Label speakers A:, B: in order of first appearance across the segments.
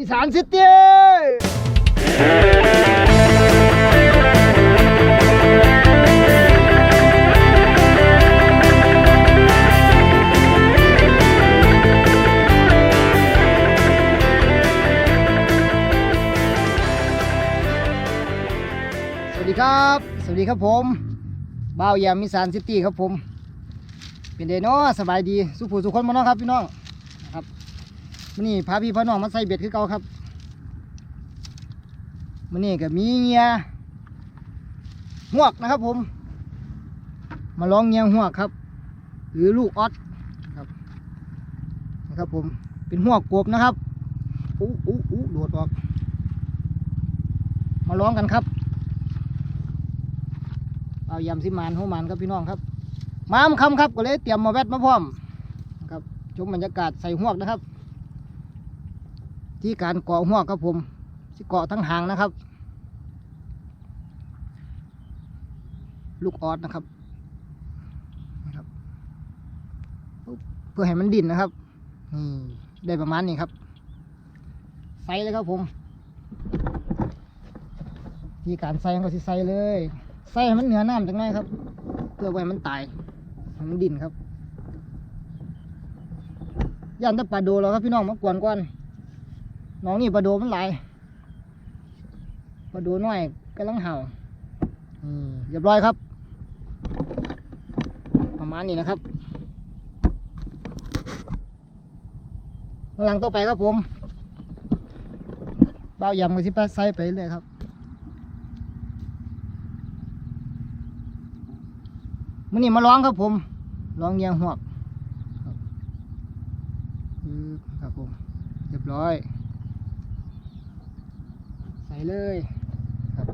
A: อีสานซิตี้สวัสดีครับ สวัสดีครับผมบ่าวยามมิสานซิตี้ครับผม เป็นเดโนาะสบายดี สุขผู้สุขคนมาเนาะครับพี่น้อง มื้อนี้พาพี่พาน้องมาใส่เบ็ดคือเก่าครับมื้อนี้ก็มีเงียหวกนะครับ ผม มาลองเงียหวกครับ หรือลูกออดครับนะครับผมเป็นหวกกบนะครับอู้อู้อู้โดดออก มาลองกันครับ เอายำสิมานหัวมันครับพี่น้องครับ มามคำครับก็เลยเตรียมมาแวดมาพร้อมครับชมบรรยากาศใส่หวกนะครับ ที่การเกาะหวครับผมที่เกาะทั้งหางนะครับ ลูกออดนะครับเพื่อให้มันดิ่นนะครับนี่ได้ประมาณนี้ครับใส่เลยครับผม ที่การใส่ก็สิใส่เลยใส่ให้มันเหนือน้ำจังไงครับ เพื่อไว้มันตายมันดิ่นครับย่านตะปาโดแล้วครับพี่น้องมากวนก่อน น้องนี่ปลาโดมันหลายปลาโดน้อยกำลังเห่าอืมเรียบร้อยครับ ประมาณนี้นะครับหลังต่อไปครับผมเบายำกับสิปลาใส่ไปเลยครับมื่อนี้มาร้องครับผมร้องเยียงหวกครับผม เรียบร้อย ใส่เลยครับ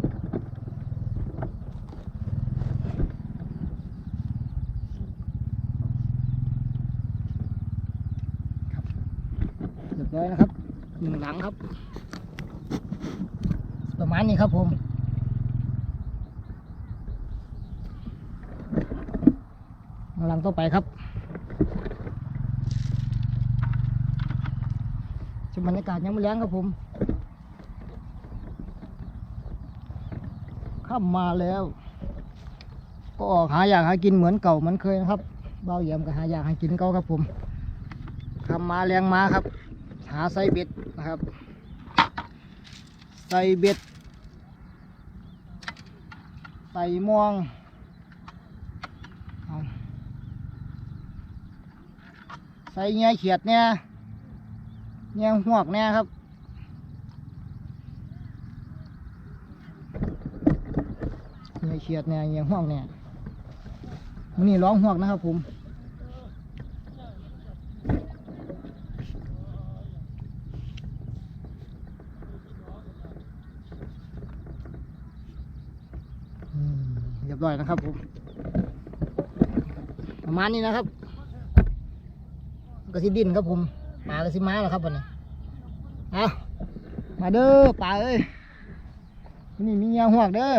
A: ครับเรียบร้อยนะครับหนึ่งหลังครับ ประมาณนี้ครับผมมาลังต่อไปครับชมบรรยากาศยังไม่แรงครับผม้ามาแล้ว ก็ออกหาอยากหากินเหมือนเก่าเหมือนเคยนะครับ เบาเยี่ยมก็หาอยากหากินเก่าครับผมข้ามาแรงมาครับ หาไซเบ็ดนะครับ ไซเบ็ดไส่ม่วงใส่เงี้ยเขียดเนี่ยเงี้ยหวกเนี่ยครับ เงี้ยเขียดเนี่ยเงี้ยหวกเนี่ยมันนี่ร้องหวกนะครับผมเรียบร้อยนะครับผมประมาณนี้นะครับก็สิดินครับผมปลาก็สิมาแล้วครับวันนี้เอามาเด้อปลาเอ้ยนี่มีเงี้ยหวกเด้อ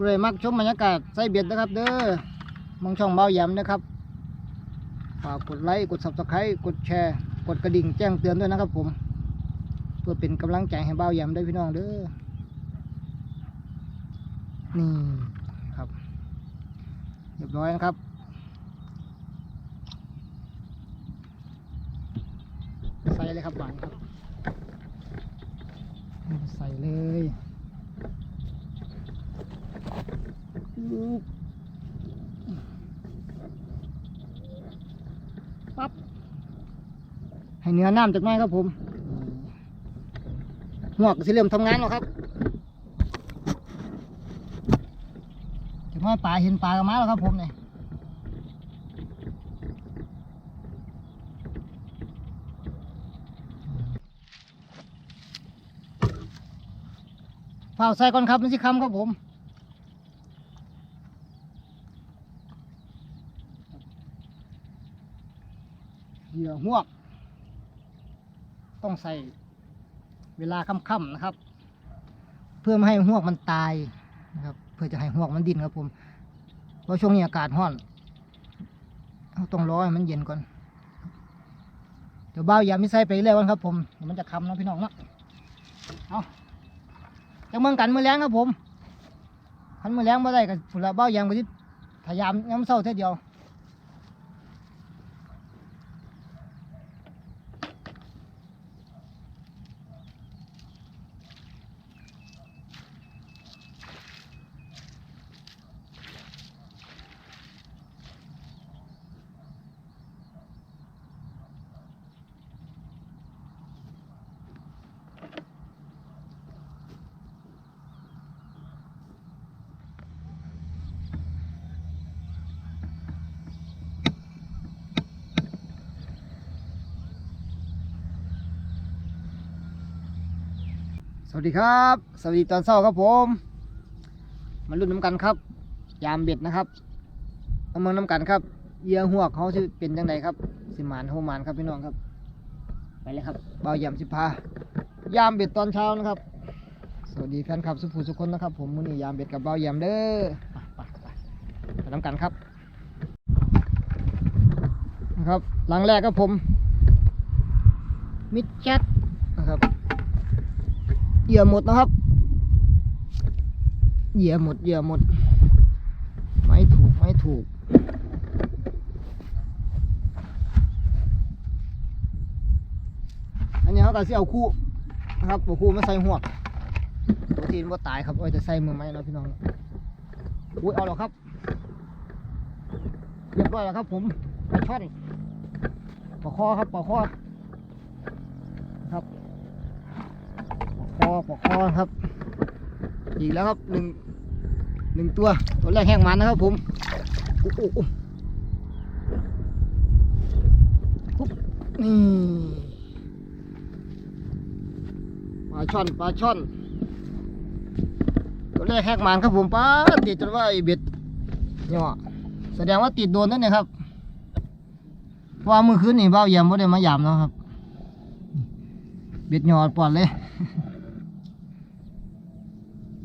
A: ผู้ใดมักชมบรรยากาศใส่เบ็ดนะครับ เด้อมองช่องเบาแยำนะครับฝากกดไลค์กด subscribe กดแชร์กดกระดิ่งแจ้งเตือนด้วยนะครับผม เพื่อเป็นกำลังใจให้เบาแยำได้วยพี่น้องเด้อนี่ครับเรียบร้อยนะครับใส่เลยครับหวานครับใส่เลยอุ๊บปั๊บ ให้เนื้อน้ำจากหน้อยครับผมหวกสิเริ่มทำงานแล้วครับจากหน้อยปลาเห็นปลากันมาแล้วครับผมเนี่ยเผาใส่ก่อนครับมันสิคำครับผมเหยื่อหวก ต้องใส่เวลาค่ำๆนะครับ เพื่อไม่ให้หวกมันตายนะครับ เพื่อจะให้หวกมันดิ้นครับผมเพราะช่วงนี้อากาศร้อนเราต้องรอให้มันเย็นก่อนเดี๋ยวเบ้ายามไม่ใส่ไปเรื่อยวันครับผมเดี๋ยวมันจะคำนะพี่น้องเนาะเอาจังเมืองกันมือแรงครับผมคันมือแรงมาได้กับผุนละเบ้ายามก็ที่พยายามย้ำเศร้าเท่เดียว ส วัสดีครับ สวัสดีตอนเช้าครับผมมาลุ้นน้ำกันครับ ยามเบ็ดนะครับเอามืองน้ำกันครับเยื่อหัวเขาจะเป็นยังไงครับ สิมานโฮมานครับพี่น้องครับ ไปเลยครับเบายามสิพายามเบ็ดตอนเช้านะครับ สวัสดีแฟนคลับสุภูสุคนนะครับ ผมมือนี้ยามเบ็ดกับเบายามเด้อไปไปไปน้ำกันครับนะครับหลังแรกครับผม มิดแชทนะครับ เหยื่อหมดนะครับ เหยื่อหมด เหยื่อหมด ไม่ถูก ไม่ถูก อันนี้เขาก็สิเอาคู่นะครับเอาคู่มาใส่หัวตัวทีนว่าตายครับโอ้ยจะใส่มือไหมเนาะพี่น้องอุ้ยเอาแล้วครับเรียบร้อยแล้วครับผมปลาช่อนปลาคอครับปลาคอครับ คอปอกคอครับ อีกแล้วครับหนึ่งหนึ่งตัวตัวแรกแห้งมันนะครับผมอู้หูนี่ปลาช่อนปลาช่อน ตัวแรกแห้งมันครับผมป้าติดจนว่าไอเบ็ดเนี่ยแสดงว่าติดโดนนั่นเนี่ยครับเพราะว่ามือคืนนี่เบ้าเยี่ยมไม่ได้มายามเนาะครับ เบ็ดหยอดปอดเลย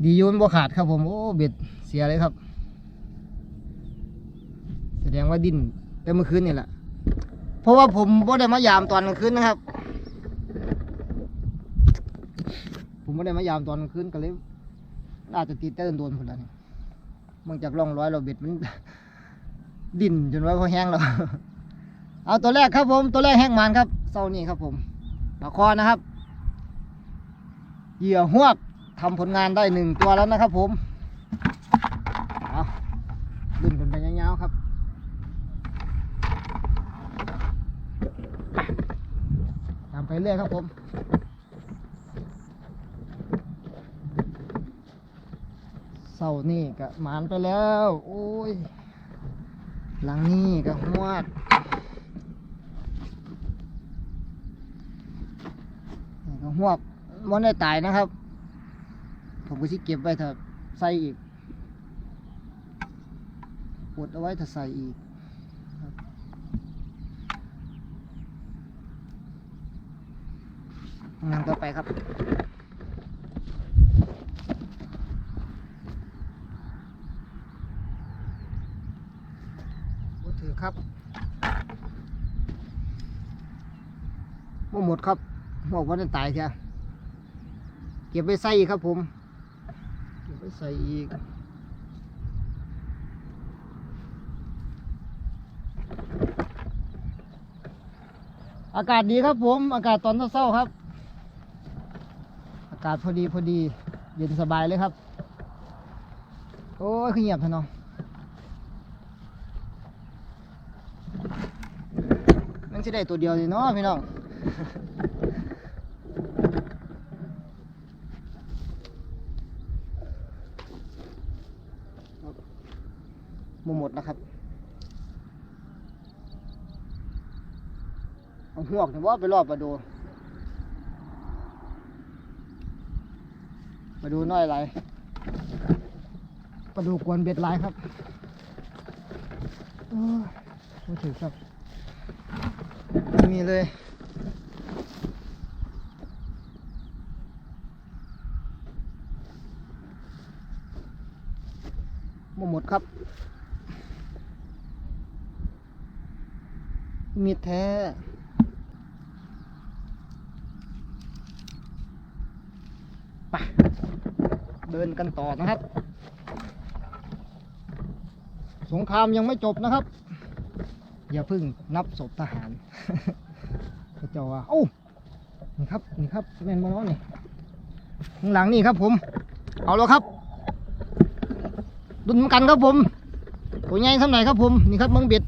A: ดีอยูนบ่ขาดครับผมโอ้เบ็ดเสียเลยครับ แสดงว่าดิ้นแต่เมื่อคืนนี่แหละเพราะว่าผมบ่ได้มายามตอนกลางคืนนะครับ ผมบ่ได้มายามตอนกลางคืนก็เลยอาจจะติดแต่โดนๆพุ่นละนี่เมื่อจากร่องร้อยเราเบ็ดมันดิ้นจนว่าพอแห้งแล้วเอาตัวแรกครับผมตัวแรกแห้งมันครับเศร้านี่ครับผมปลาคอนะครับ เหยื่อหวก ทำผลงานได้หนึ่งตัวแล้วนะครับผมเอาดึงกันไปยาวๆครับตามไปเรื่อยครับผมเสานี่ก็หมานไปแล้ว โอ้ย หลังนี่ก็หวดนี่ก็หวกมันได้ตายนะครับ ผมก็สิเก็บไว้ถ้าใส่อีกปวดเอาไว้ถ้าใส่อีกงานต่อไปครับบ่ถือครับหมดครับบอกว่าจะตายแค่เก็บไปใส่อีกครับผม ใส่อีกอากาศดีครับผม อากาศตอนเช้าครับ อากาศพอดีพอดี เย็นสบายเลยครับ โอ้ยคือเงียบเถอะเนาะมันจะได้ตัวเดียวเลยเนาะพี่น้อง หมดนะครับเอาหวกถึงว่าไปรอบมาดู มาดูน้อยไรมาดูกวนเบ็ดไรครับโอ้ยไม่ถือครับไม่มีเลยหมดหมดครับ มีแท้ไปเดินกันต่อนะครับ สงครามยังไม่จบนะครับ อย่าเพิ่งนับศพทหารพระเจ้าว่าโอ้นี่ครับนี่ครับแมนบอลนี่ข้างหลังนี่ครับผม เอาแล้วครับดุนกันครับผมตัวใหญ่ทำไหนครับผม นี่ครับเมืองเบ็ด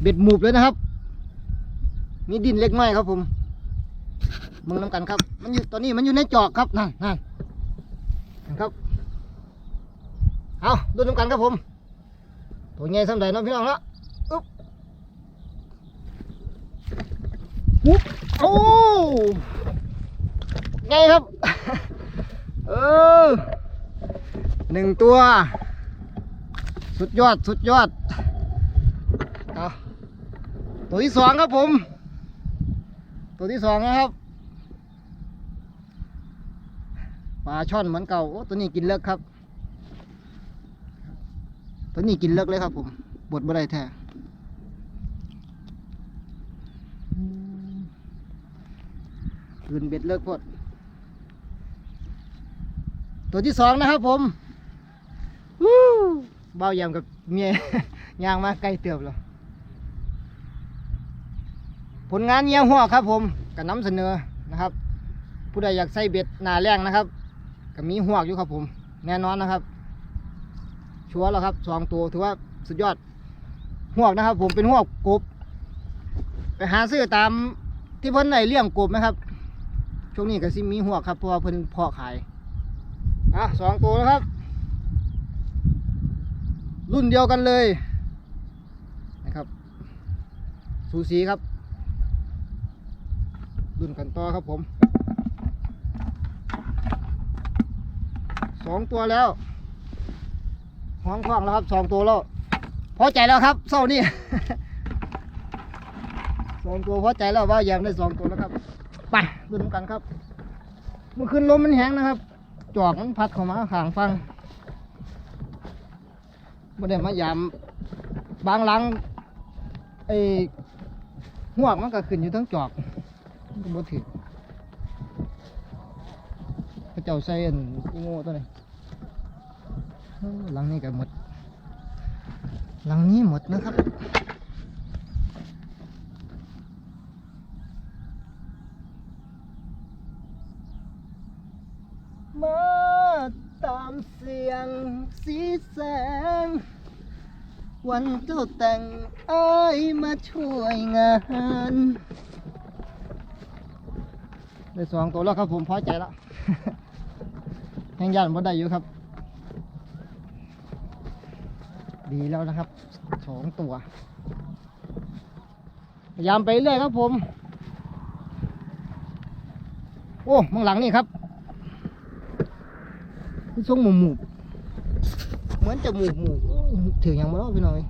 A: เบ็ดหมูบเลยนะครับ มีดินเล็กน้อยครับผมมืองน้ำกันครับ มันอยู่ตอนนี้มันอยู่ในจอกครับนั่นนั่นครับเอาดุนน้ำกันครับผมตัวใหญ่ทำไหนน้องพี่น้องละอึ๊บปุ๊บโอ้ไงครับ เออหนึ่งตัว สุดยอด สุดยอด ตัวที่สองครับผม ตัวที่สองนะครับปลาช่อนเหมือนเก่าโอ้ตัวนี้กินเลิกครับ ตัวนี้กินเลิกเลยครับผมบดบ่ได้แท้อืมคืนเบ็ดเลิกพดตัวที่สองนะครับผมวู้เบาแยมกับเมียย่างมาใกล้เติบแล้ว ผลงานเยี่ยหัวครับ ผมก็นำเสนอนะครับ ผู้ใดอยากใส่เบ็ดหนาแรงนะครับก็มีหัวกอยู่ครับผม แน่นอนนะครับ ชัวร์แล้วครับสองตัวถือว่าสุดยอดหัวกนะครับ ผมเป็นหัวกบ ไปหาซื้อตามที่เพิ่นไหนเลี้ยงกบนะครับ ช่วงนี้ก็สิมีหัวกครับเพราะว่าเพิ่นเพาะขายอะสองตัวนะครับ รุ่นเดียวกันเลยนะครับ สูสีครับ รุ่นกันต่อครับผมสองตัวแล้วห้องคล้องแล้วครับสองตัวแล้วพอใจแล้วครับเศร้านี่สองตัวพอใจแล้วว่าแยมได้สองตัวแล้วครับไปรุ่นกันครับเมื่อคืนลมมันแห้งนะครับ จอกมันพัดเข้ามาข้างฟังไม่ได้มายามบางหลังไอ้หวมันก็ขึ้นอยู่ทั้งจอก ก็บ่ถือพระเจ้าใส่อันอีโง่ตัวนี้เออหลังนี้ก็หมด หลังนี้หมดนะครับมาตามเสียงสีแสง วันเจ้าแต่งเอ้ยมาช่วยงาน ได้สองตัวแล้วครับผมพอใจแล้วยังยันบ่ได้อยู่ครับ ดีแล้วนะครับสองตัวพยายามไปเรื่อยครับผม โอ้มองหลังนี่ครับที่ทรงหมูหมูเหมือนจะหมูหมูถืออย่างมาแล้วพี่น้อย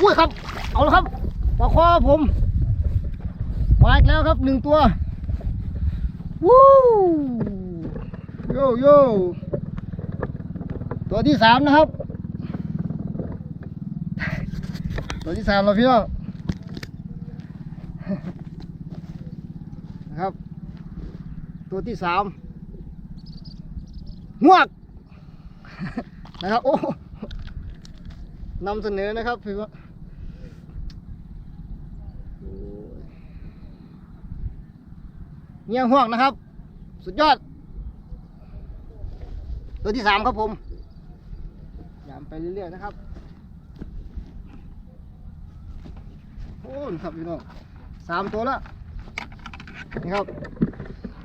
A: อุ้ยครับ เอาแล้วครับปลาคอผม มาอีกแล้วครับหนึ่งตัว วู้โยโยตัวที่สามนะครับ ตัวที่สามเราพี่น้องนะครับ ตัวที่สามหวกนะครับ โอ้นำเสนอนะครับพี่ว่าโอ้ย เงี้ยห่วกนะครับ สุดยอด ตัวที่สามครับผมยามไปเรื่อยๆนะครับโอ้ยครับพี่น้องสามตัวแล้วนี่ครับ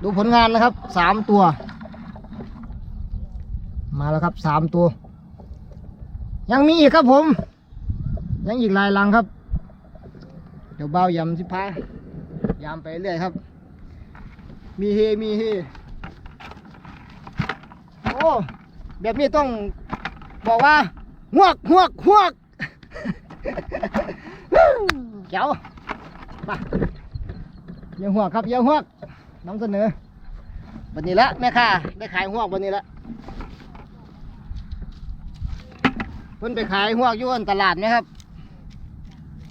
A: ดูผลงานนะครับสามตัว มาแล้วครับสามตัว ยังมีอีกครับผม ยังอีกหลายลังครับ เดี๋ยวเบายำสิพายำไปเรื่อยครับ มีเฮมีเฮโอ้แบบนี้ต้องบอกว่าหวกหวกหวกเจ้ามาเยอะหวกครับเยอะหวกน้ำเสนอวันนี้ละแม่ค่ะได้ขายหวกวันนี้ละเพิ่นไปขายหวกอยู่อันตลาดไหมครับ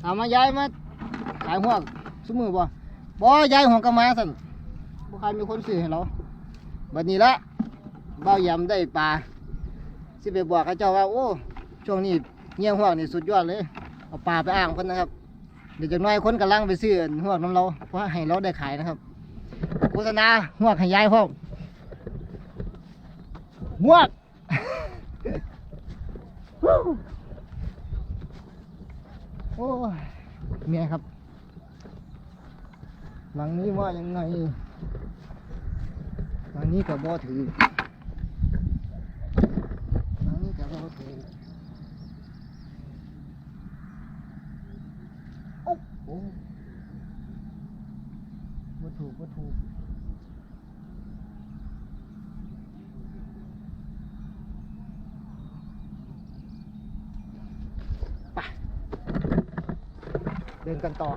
A: ถามมาย้ายมาขายหัวสมือบ่บ่ย้ายหวกลับมาสั่น บ่ใครมีคนซื้อให้เราบัดนี้ละเบ้ายำได้ปลาสิไปบอกเขาเจ้าว่าโอ้ช่วงนี้เงี้ยหัวงนี่สุดยอดเลยเอาปลาไปอ่างเพิ่นนะครับ เดี๋ยวจากหน้อยคนกำลังไปซื้อหัวงน้ำเราเพราะให้เราได้ขายนะครับโฆษณาหัวให้ย้ายพร้อมหัวงโอ้ยเมียครับ หลังนี้ว่ายังไง หลังนี้กับบ่ถือหลังนี้กับบ่ถือโอ้โหบ่ถูกบ่ถูกไปเดินกันต่อ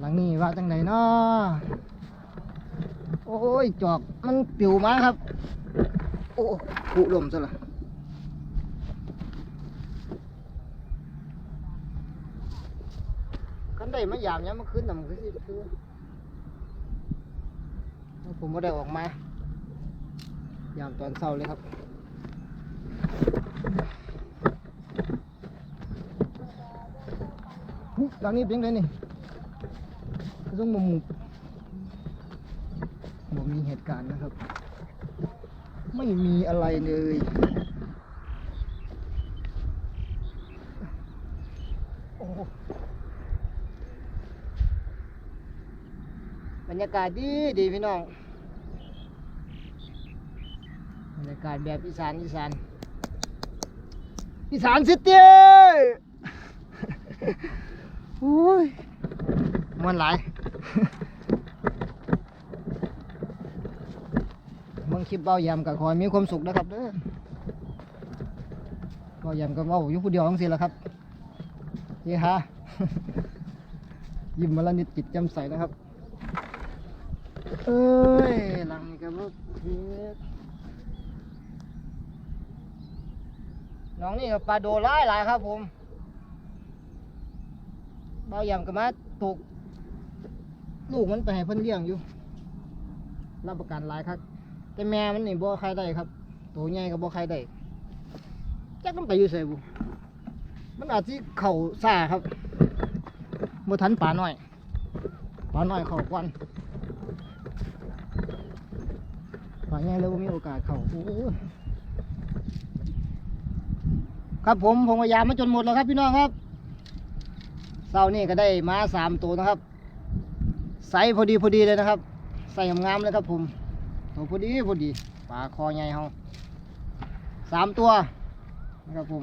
A: หลังนี้ว่าจังไหนเนาะโอ้ย จอกมันปิวมาครับ โอ้กุลมซะละคันได้มายามยังมาขึ้นแต่มันคือสิคือผมก็ได้ออกมายามตอนเช้าเลยครับหลังนี้เป็นไงนี่ก็ต้องมุม มีเหตุการณ์นะครับ ไม่มีอะไรเลยโอ้บรรยากาศดีดีพี่น้อง บรรยากาศแบบอีสานอีสานอีสานซิเตี้ยอุ้ยมวนหลาย มึ งคลิปเบายำกับขอให้มีความสุขนะครับเด้อเบายำกับเบาอยู่ผู้เดียวทั้งสิละครับเฮ้ฮะยิ้มมาละนิดจิตจำใสนะครับ เอ้ยหลังนี้กับรถเทสน้องนี่ปลาโดหลายหลายครับผมเบาย่างกับมาตกลูกมันไปให้เพิ่นเลี้ยงอยู่ รับประกันหลายครับ แต่แม่มันนี่บ่ใครได้ครับ ตัวใหญ่ก็บ่ใครได้จักมันไปอยู่ไสบุมันอาจสิเข่าซ่าครับบ่ทันป่าน้อยป่าน้อยเข้าก่อนป่าใหญ่เลยบ่มีโอกาสเข้าโอ้ครับผมผมพยายามมาจนหมดแล้วครับพี่น้องครับเสาร์นี่ก็ได้มาสามตัวนะครับ ไซส์พอดีพอดีเลยนะครับ ใส่งามๆเลยครับผม ตัวพอดีพอดีปลาคอใหญ่เฮาสามตัวนะครับผม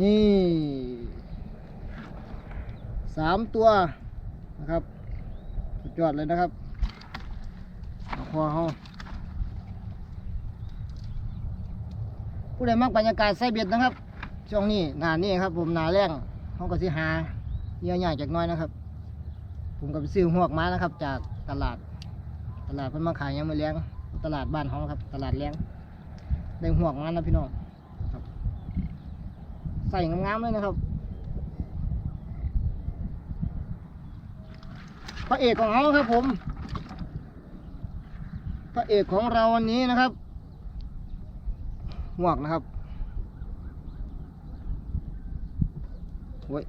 A: นี่สามตัวนะครับสุดยอดเลยนะครับคอเฮาผู้ใดมักบรรยากาศใส่เบ็ดนะครับ ช่วงนี้หนานี่ครับ ผมหนาแรงเขาก็สิหาเยอะใหญ่จากน้อยนะครับ ผมก็ไปซื้อหวกมานะครับ จากตลาด ตลาดเพิ่นมาขายยังไม่เลี้ยง ตลาดบ้านเขาครับ ตลาดเลี้ยงได้หวกมานะพี่น้องครับ ใส่งามๆเลยนะครับพระเอกของเขาครับ ผมพระเอกของเราวันนี้นะครับหวกนะครับโอ้ย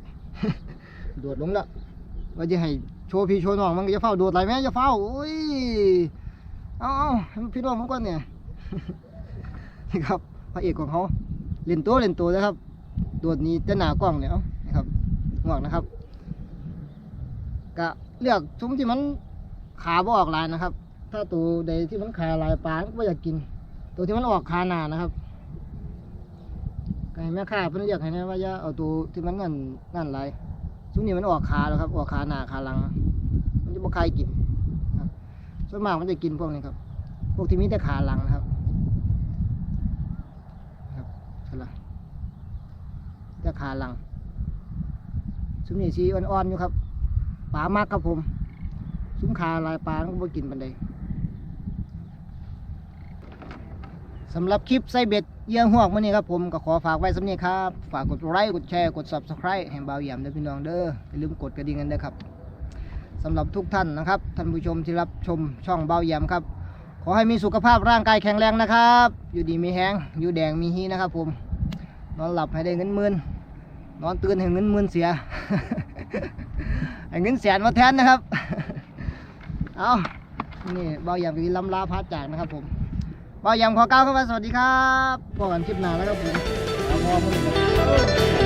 A: โดดลงและว่าจะให้ โชว์พี่โชว์น้องมันก็จะเฝ้าโดดไหลไหมจะเฝ้าโอ้ยเอาเอาพี่น้องมันก่อนเนี่ยนี่ครับพระเอกของเขาเล่นตัวเล่นตัวนะครับโดดนี้จะหนากล้องเนี่ยนะครับงอกนะครับกะเลือกชุมที่มันขาบออกลายนะครับ ถ้าตัวใดที่มันขาลายปลาก็อยากกิน ตัวที่มันออกขาหนานะครับไก่แม่ค้าเพิ่นเรียกให้นะว่าอย่าเอาตัวที่มันนั่นนั่นไรช่วงนี้มันออกขาแล้วครับ ออกขาหนาขาหลังนะ บ่ใครกินครับ ส่วนมากมันจะกินพวกนี้ครับ พวกที่มีแต่ขาหลังนะครับ ครับใช่ละแต่ขาหลังช่วงนี้สีอ่อนๆอยู่ครับปลามากครับผม ซุ้มขาลายปลามันก็บ่กินปันใดสำหรับคลิปไส้เบ็ดเยี่ยงหวกมื่อนี้ครับผมก็ขอฝากไว้สำนี้ครับ ฝากกดไลค์กดแชร์กด subscribe ให้เบาแหย่มเด้อพี่น้องเด้ออย่าลืมกดกระดิ่งกันด้วยครับ สำหรับทุกท่านนะครับ ท่านผู้ชมที่รับชมช่องเบาแย่มครับ ขอให้มีสุขภาพร่างกายแข็งแรงนะครับ อยู่ดีมีแห้งอยู่แดงมีฮีนะครับ ผม นอนหลับให้ได้เงินหมื่นนอนตื่นให้เงินหมื่นเสียให้เงินแสนมาแทนนะครับ เอานี่เบาแย่มกับลำลาพัดจากนะครับ ผมเบาวยำขอก้าวเข้ามาสวัสดีครับพบกันคลิปหน้าแล้วครับผมเอาพอ